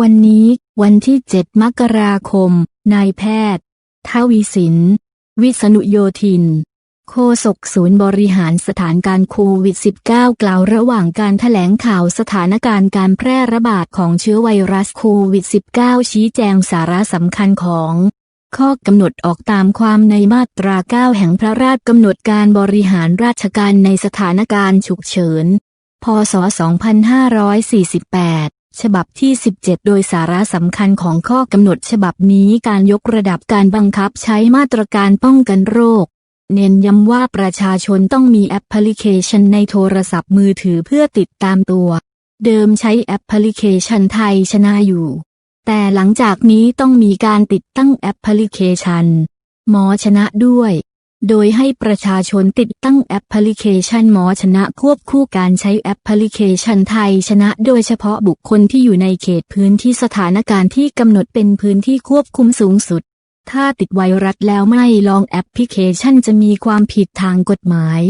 วันนี้วันที่ 7 มกราคม นายแพทย์ทวีสิน วิษณุโยธิน โฆษกศูนย์บริหารสถานการณ์โควิด -19 กล่าวระหว่างการแถลงข่าวสถานการณ์การแพร่ระบาดของเชื้อไวรัสโควิด -19 ชี้แจงสาระสำคัญของ ข้อกำหนดออกตามความในมาตรา 9 แห่งพระราชกำหนดการบริหารราชการในสถานการณ์ฉุกเฉิน พศ 2548 ฉบับที่ 17 โดยสาระสำคัญของข้อกำหนดฉบับนี้การยกระดับการบังคับใช้มาตรการป้องกันโรค เน้นย้ำว่าประชาชนต้องมีแอปพลิเคชันในโทรศัพท์มือถือเพื่อติดตามตัว เดิมใช้แอปพลิเคชันไทยชนะอยู่ แต่หลังจากนี้ต้องมีการติดตั้งแอปพลิเคชัน หมอชนะด้วย โดยให้ประชาชนติดตั้งแอปพลิเคชันหมอชนะควบคู่การใช้แอปพลิเคชันไทยชนะ โดยเฉพาะบุคคลที่อยู่ในเขตพื้นที่สถานการณ์ที่กำหนดเป็นพื้นที่ควบคุมสูงสุด ถ้าติดไวรัสแล้วไม่ลองแอปพลิเคชันจะมีความผิดทางกฎหมาย